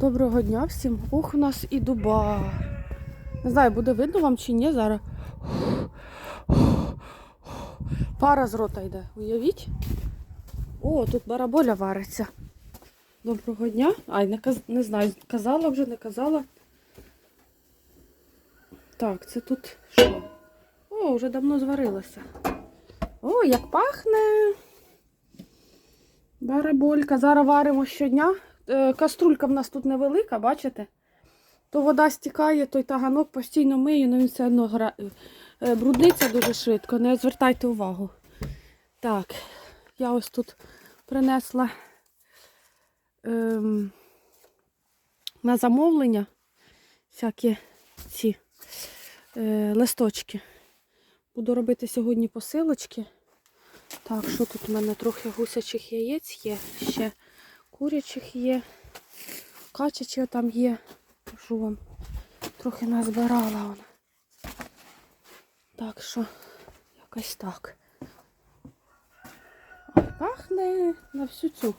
Доброго дня всім. Ох, у нас і дуба. Не знаю, буде видно вам чи ні зараз. Пара з рота йде. Уявіть. О, тут бараболя вариться. Доброго дня. Ай, не, каз... не знаю, казала вже, не казала. Так, це тут що? О, вже давно зварилося. О, як пахне. Бараболька. Зараз варимо щодня. Е, Каструлька в нас тут невелика, бачите? То вода стікає, той таганок постійно мию, але він все одно гра... е, брудниться дуже швидко. Не звертайте увагу. Так, я ось тут принесла ем, на замовлення всякі ці е, листочки. Буду робити сьогодні посилочки. Так, що тут у мене трохи гусячих яєць є, ще курячих є, качачі там є. Кажу вам, трохи назбирала вона. Так що, якось так. Пахне на всю цю.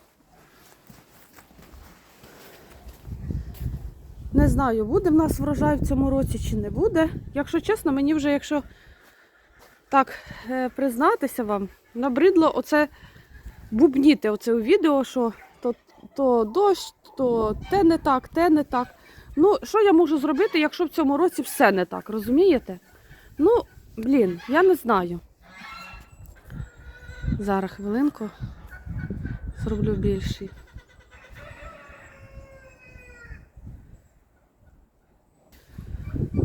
Не знаю, буде в нас врожай в цьому році чи не буде. Якщо чесно, мені вже, якщо так е, признатися вам, набридло оце бубніти оце у відео, що то, дощ, то те не так, те не так. Ну, що я можу зробити, якщо в цьому році все не так, розумієте? Ну, блін, я не знаю. Зараз хвилинку зроблю більший.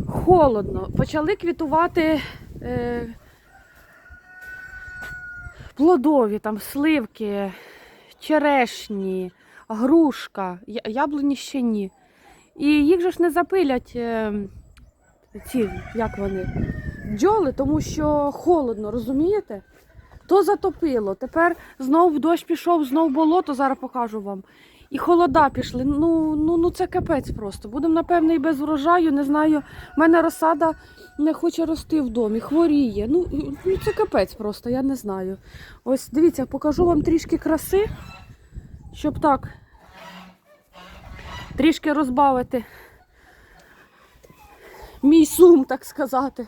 Холодно. Почали квітувати е, плодові, там сливки, черешні, грушка, яблуні ще ні. І їх же ж не запилять е, ці, як вони, бджоли, тому що холодно, розумієте? То затопило. Тепер знов дощ пішов, знов болото, зараз покажу вам. І холода пішли. Ну, ну, ну це капець просто. Будемо, напевне, і без врожаю. Не знаю. У мене розсада не хоче рости в домі, хворіє. Ну, ну це капець просто, я не знаю. Ось дивіться, покажу вам трішки краси, щоб так трішки розбавити мій сум, так сказати.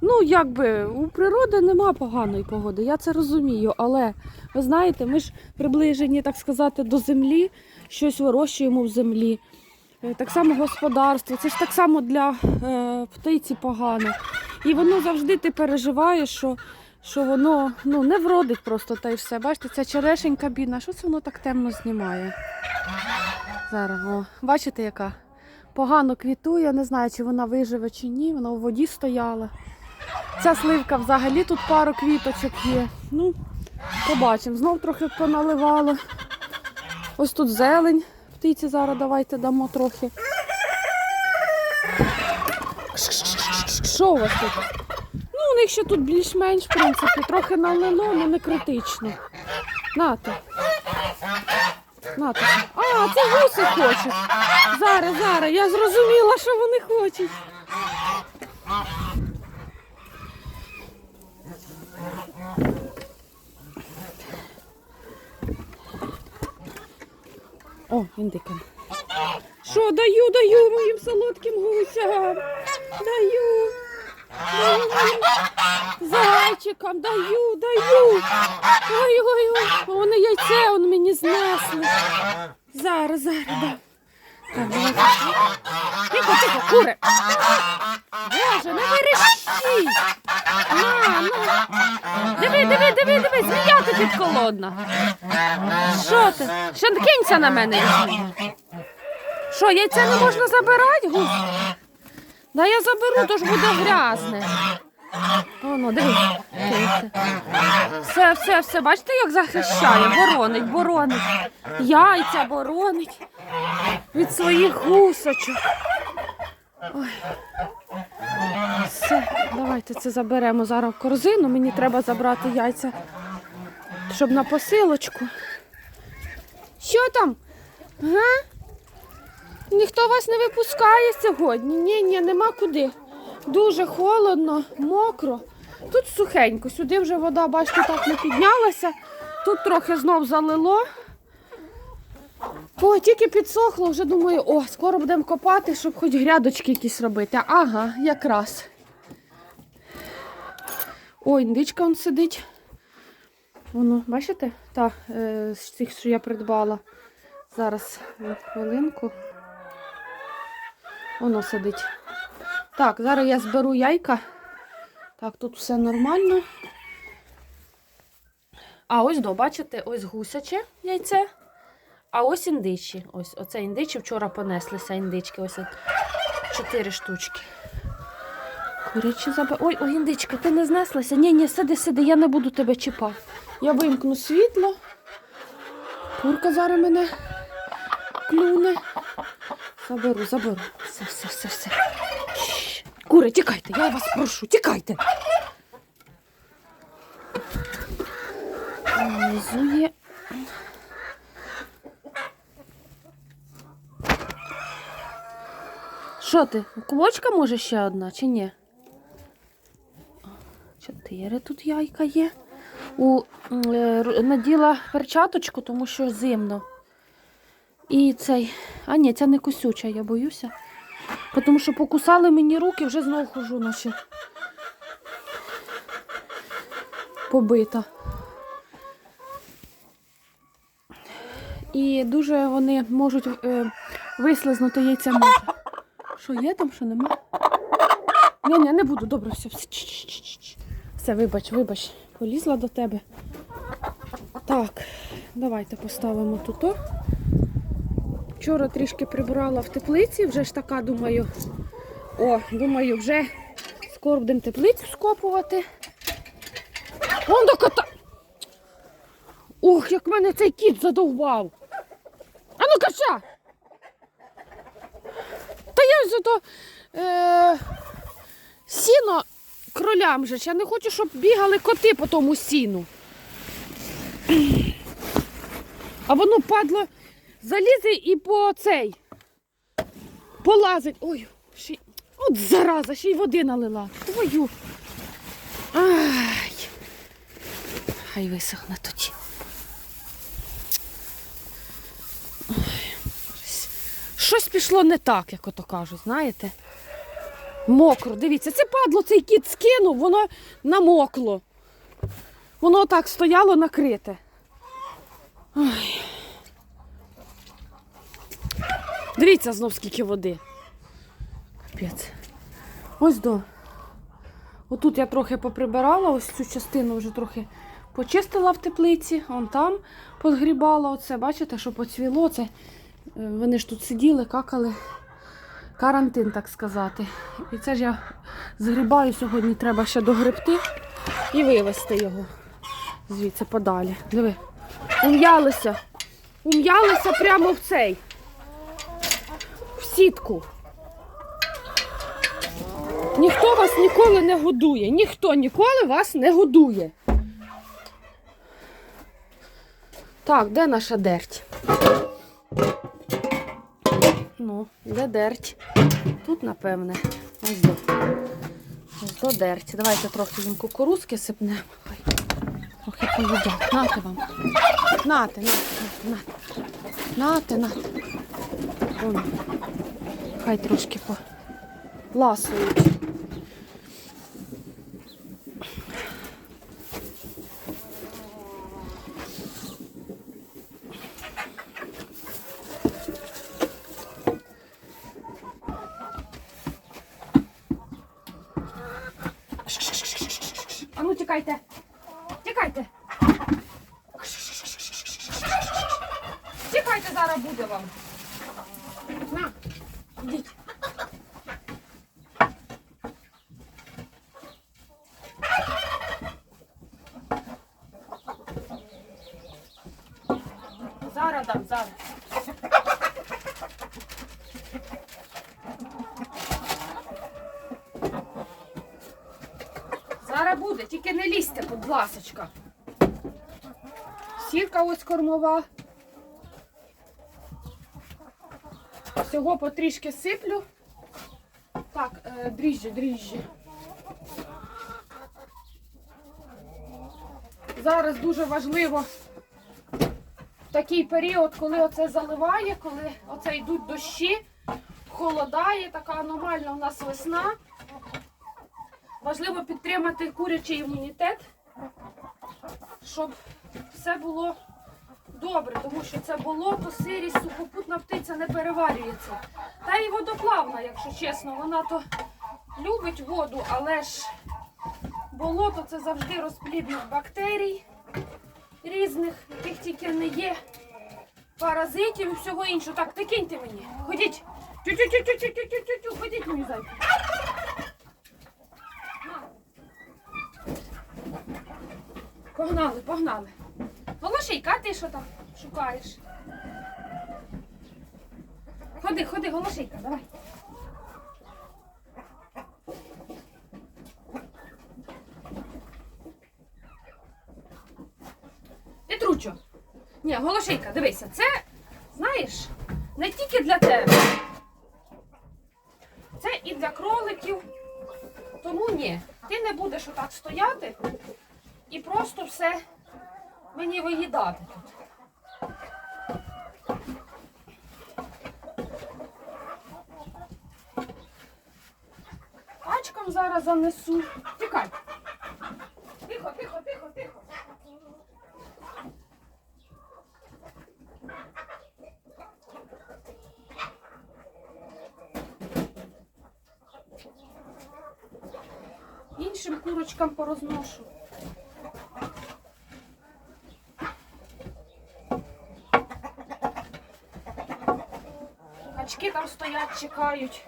Ну, якби у природи нема поганої погоди, я це розумію. Але ви знаєте, ми ж приближені, так сказати, до землі, щось вирощуємо в землі. Е, Так само господарство, це ж так само для е, птиці погано. І воно завжди ти переживаєш, що, що воно ну, не вродить просто та й все. Бачите, ця черешенька бідна, що це воно так темно знімає? Зараз, о, бачите, яка погано квітує, не знаю, чи вона виживе чи ні, вона у воді стояла. Ця сливка взагалі тут пару квіточок є. Ну, побачимо. Знов трохи поналивало. Ось тут зелень. Птиці зараз давайте дамо трохи. Що у вас тут? Них ще тут більш-менш, в принципі, трохи налило, але не критично. Нате. Нате. А, це гуси хочуть. Зараз, зараз, я зрозуміла, що вони хочуть. О, індикам. Що, даю, даю моїм солодким гусям. Даю. Зайчикам, даю, даю. Ой, ой, ой. Вони яйце он мені знесли. Зараз, зараз, да. Так, давайте. Тихо, тихо, кури. Боже, не верещіть. На, на. Диви, диви, диви, диви, змія ти підколодна. Що ти? Ще кинься на мене. Що, яйця не можна забирати, гусь? Да я заберу, то ж буде грязне. Воно, диви. Все, все, все, бачите, як захищає, боронить, боронить. Яйця боронить від своїх гусочок. Ой. Все, давайте це заберемо зараз в корзину. Мені треба забрати яйця, щоб на посилочку. Що там? Га? Ніхто вас не випускає сьогодні. Ні, ні, нема куди. Дуже холодно, мокро. Тут сухенько. Сюди вже вода, бачите, так не піднялася. Тут трохи знов залило. Ой, тільки підсохло, вже думаю, о, скоро будемо копати, щоб хоч грядочки якісь робити. Ага, якраз. Ой, індичка он сидить. Воно, бачите? Та, е, з тих, що я придбала. Зараз е, хвилинку. Воно сидить. Так, зараз я зберу яйка. Так, тут все нормально. А ось до, бачите, ось гусяче яйце. А ось індичі. Ось оце індичі вчора понеслися індички. Ось чотири штучки. Курячі заба. Ой, ой, індичка, ти не знеслася? Ні, ні, сиди, сиди, я не буду тебе чіпати. Я вимкну світло. Курка зараз мене клюне. Заберу, заберу. Все, все, все, все. Кури, тікайте, я вас прошу, тікайте. Внизу є. Що ти? Кулочка може ще одна чи ні? Чотири тут яйка є. У, е, наділа перчаточку, тому що зимно. І цей. А ні, ця не кусюча, я боюся. Тому що покусали мені руки, вже знову хожу, наче побита. І дуже вони можуть е, вислизнути яйця може. Що є там, що нема? Ні, ні, не буду, добре, все, все. Вибач, вибач, полізла до тебе. Так, давайте поставимо тут. Вчора трішки прибрала в теплиці, вже ж така, думаю. О, думаю, вже скоро будемо теплицю скопувати. Вон до кота. Ох, як мене цей кіт задовбав. А ну каша! Та я ж то е, сіно кролям же. Я не хочу, щоб бігали коти по тому сіну. А воно падло залізе і по цей. Полазить. Ой, ще, от зараза, ще й води налила. Твою. Ай. Хай висохне тоді. Щось пішло не так, як ото кажуть, знаєте? Мокро. Дивіться, це падло, цей кіт скинув, воно намокло. Воно так стояло накрите. Дивіться знов скільки води. Капець. Ось до. Отут я трохи поприбирала, ось цю частину вже трохи почистила в теплиці, вон там позгрібала оце, бачите, що поцвіло. Це, е, вони ж тут сиділи, какали. Карантин, так сказати. І це ж я згрібаю сьогодні, треба ще догребти і вивезти його звідси подалі. Диви, ум'ялися. Ум'ялися прямо в цей. В сітку. Ніхто вас ніколи не годує. Ніхто ніколи вас не годує. Так, де наша дерть? Ну, де дерть? Тут, напевне, ось до. Ось до дерть. Давайте трохи їм кукурузки сипнемо. Хай трохи поїдять. Нате вам. Нате, нате, нате. Нате, нате. Вон. Хай трошки поласують. А ну тікайте. Тікайте. Тікайте зараз буде вам. На, ідіть. Зараз дам, зараз. Буде, тільки не лізьте, будь ласочка. Сірка ось кормова. Всього потрішки сиплю. Так, е, дріжджі, дріжджі. Зараз дуже важливо такий період, коли оце заливає, коли оце йдуть дощі, холодає, така аномальна у нас весна. Важливо підтримати курячий імунітет, щоб все було добре, тому що це болото, сирість, сухопутна птиця не переварюється. Та й водоплавна, якщо чесно, вона то любить воду, але ж болото це завжди розплідник бактерій різних, яких тільки не є, паразитів і всього іншого. Так, ти киньте мені. Ходіть. Тю-тю-тю-тю-тю-тю-тю-тю, ходіть мені зайку. Погнали, погнали. Голошейка, ти що там шукаєш? Ходи, ходи, голошейка, давай. Ні, голошейка, дивися, це, знаєш, не тільки для тебе. Це і для кроликів. Тому ні, ти не будеш отак стояти і просто все мені виїдати тут. Пачкам зараз занесу. Тікай. Іншим курочкам порозношу. Качки там стоять, чекають.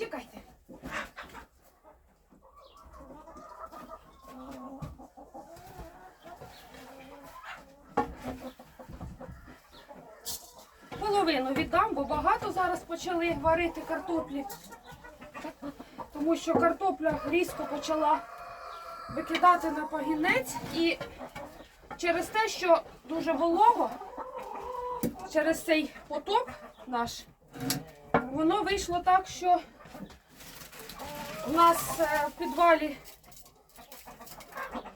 Тікайте. Половину віддам, бо багато зараз почали варити картоплі. Тому що картопля різко почала викидати на пагінець і через те, що дуже волого, через цей потоп наш, воно вийшло так, що у нас е, в підвалі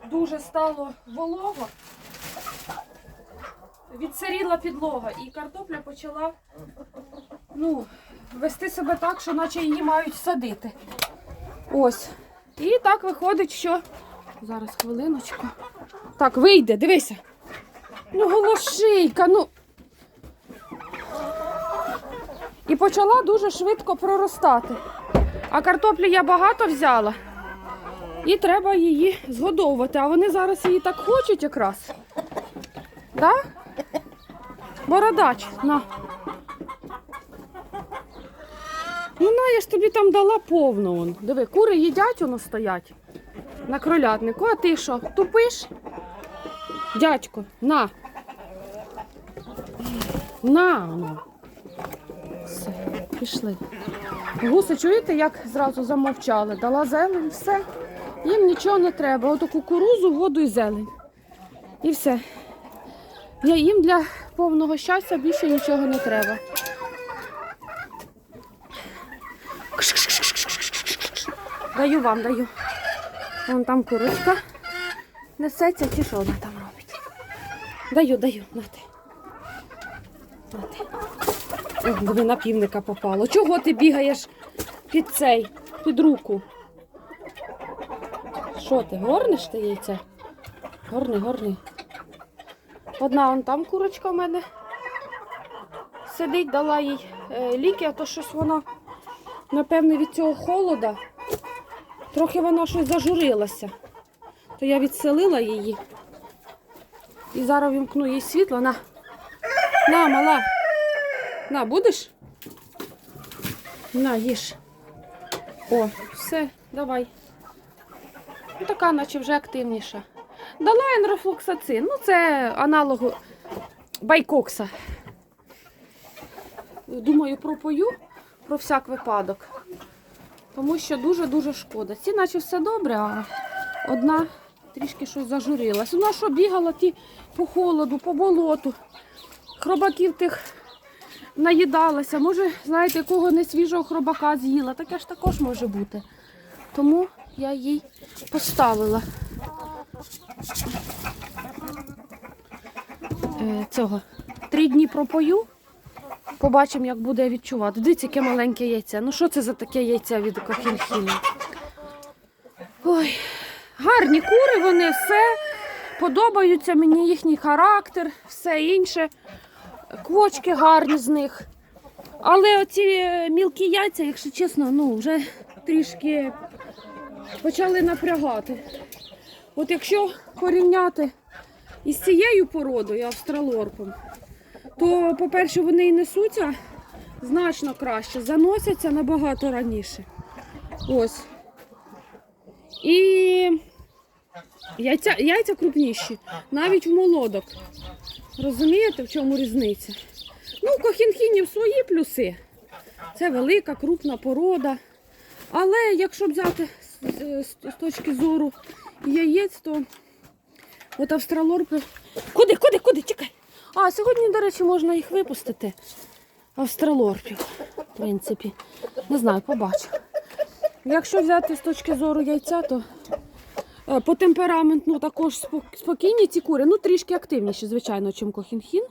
дуже стало волого, відсиріла підлога, і картопля почала ну, вести себе так, що наче її мають садити. Ось. І так виходить, що. Зараз хвилиночку. Так, вийде, дивися. Ну, голошийка, ну. І почала дуже швидко проростати. А картоплі я багато взяла. І треба її згодовувати. А вони зараз її так хочуть якраз. Да? Бородач, на. Ну, на, я ж тобі там дала повну. Вон. Диви, кури їдять, воно стоять на кролятнику. А ти що, тупиш? Дядько, на. На, ну. Все, пішли. Гуси, чуєте, як зразу замовчали? Дала зелень, все. Їм нічого не треба. Ото кукурузу, воду і зелень. І все. Я їм для повного щастя більше нічого не треба. Даю вам, даю. Вон там курочка несеться, чи що вона там робить. Даю, даю, нате. Нате. Диви, на півника попало. Чого ти бігаєш під цей, під руку? Що ти, горниш ти яйце? Горний, горний. Одна вон там курочка в мене сидить, дала їй е, ліки, а то щось вона, напевне, від цього холода. Трохи вона щось зажурилася. То я відселила її. І зараз вімкну їй світло. На, на, мала. На, будеш? На, їж. О, все, давай. Ну, така, наче вже активніша. Дала енрофлоксацин. Ну, це аналогу байкокса. Думаю, пропою про всяк випадок. Тому що дуже-дуже шкода. Ці наче все добре, а одна трішки щось зажурилась. Вона що бігала ті по холоду, по болоту. Хробаків тих наїдалася. Може, знаєте, якого не свіжого хробака з'їла. Таке ж також може бути. Тому я їй поставила цього. Три дні пропою. Побачимо, як буде відчувати. Дивіться, яке маленьке яйце. Ну що це за таке яйце від кохінхіни? Ой, гарні кури, вони все. Подобаються мені їхній характер, все інше. Квочки гарні з них. Але оці е, мілкі яйця, якщо чесно, ну вже трішки почали напрягати. От якщо порівняти із цією породою австралорпом, то, по-перше, вони і несуться значно краще, заносяться набагато раніше. Ось. І яйця, яйця крупніші, навіть в молодок. Розумієте, в чому різниця? Ну, у кохінхінів свої плюси. Це велика, крупна порода. Але якщо взяти з, з, з точки зору яєць, то от австралорпи. Куди, куди, куди? Чекай. А, сьогодні, до речі, можна їх випустити. Австралорпів, в принципі. Не знаю, побачу. Якщо взяти з точки зору яйця, то е, по темпераменту також спокійні ці кури. Ну, трішки активніші, звичайно, чим кохінхін.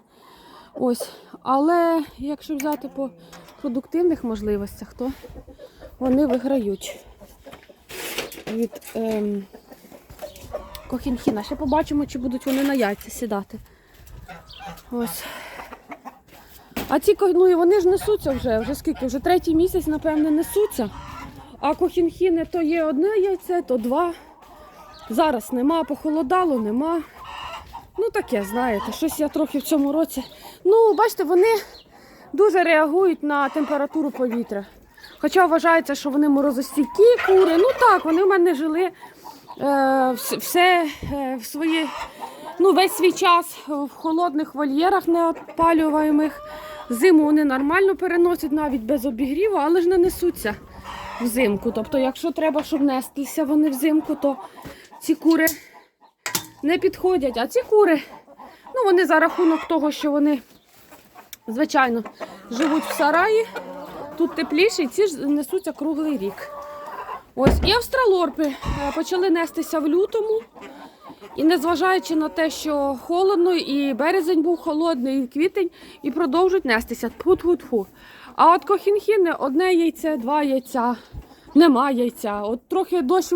Ось. Але якщо взяти по продуктивних можливостях, то вони виграють від ем, кохінхіна. Ще побачимо, чи будуть вони на яйця сідати. Ось. А ці ну, вони ж несуться вже, вже скільки, вже третій місяць, напевне, несуться. А кохінхіни то є одне яйце, то два. Зараз нема, похолодало, нема. Ну таке, знаєте, щось я трохи в цьому році. Ну, бачите, вони дуже реагують на температуру повітря. Хоча вважається, що вони морозостійкі кури. Ну так, вони в мене жили все е, в свої, ну, весь свій час в холодних вольєрах неопалюваємих. Зиму вони нормально переносять навіть без обігріву, але ж не несуться взимку. Тобто, якщо треба, щоб нестися вони взимку, то ці кури не підходять. А ці кури, ну вони за рахунок того, що вони, звичайно, живуть в сараї, тут тепліше, і ці ж несуться круглий рік. Ось, і австралорпи е, почали нестися в лютому. І незважаючи на те, що холодно, і березень був холодний, і квітень, і продовжують нестися. Тфу-тфу-тфу. А от кохінхіни одне яйце, два яйця, нема яйця. От трохи дощ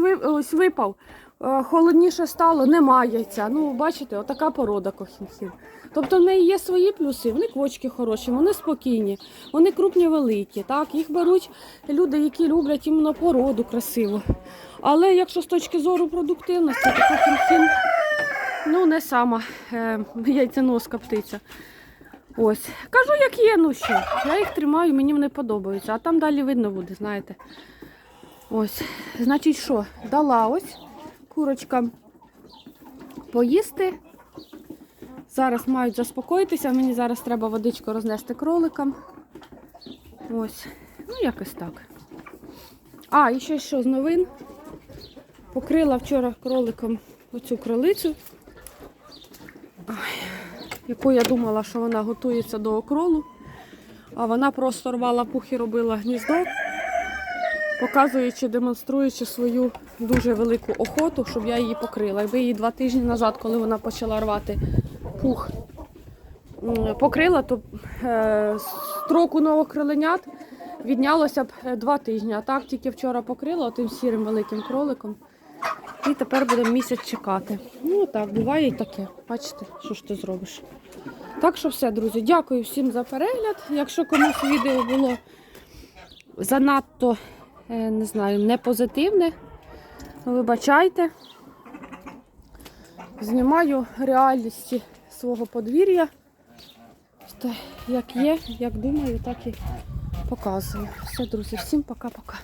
випав, холодніше стало, нема яйця. Ну, бачите, отака порода кохінхін. Тобто в неї є свої плюси, вони квочки хороші, вони спокійні, вони крупні великі. Так? Їх беруть люди, які люблять іменно породу красиву. Але якщо з точки зору продуктивності, то кохінхін ну, не сама е, яйценоска птиця. Ось. Кажу, як є, ну що. Я їх тримаю, мені вони подобаються. А там далі видно буде, знаєте. Ось. Значить, що? Дала ось курочкам поїсти. Зараз мають заспокоїтися. Мені зараз треба водичку рознести кроликам. Ось. Ну, якось так. А, і ще що з новин. Покрила вчора кроликом оцю кролицю, яку я думала, що вона готується до окролу. А вона просто рвала пух і робила гніздо, показуючи, демонструючи свою дуже велику охоту, щоб я її покрила. Якби її два тижні назад, коли вона почала рвати пух, покрила, то е, строку нових кроленят віднялося б е, два тижні. А так тільки вчора покрила тим сірим великим кроликом. І тепер будемо місяць чекати. Ну так, буває і таке. Бачите, що ж ти зробиш. Так що все, друзі, дякую всім за перегляд. Якщо комусь відео було занадто, не знаю, не позитивне, вибачайте. Знімаю реальності свого подвір'я. Як є, як думаю, так і показую. Все, друзі, всім пока-пока.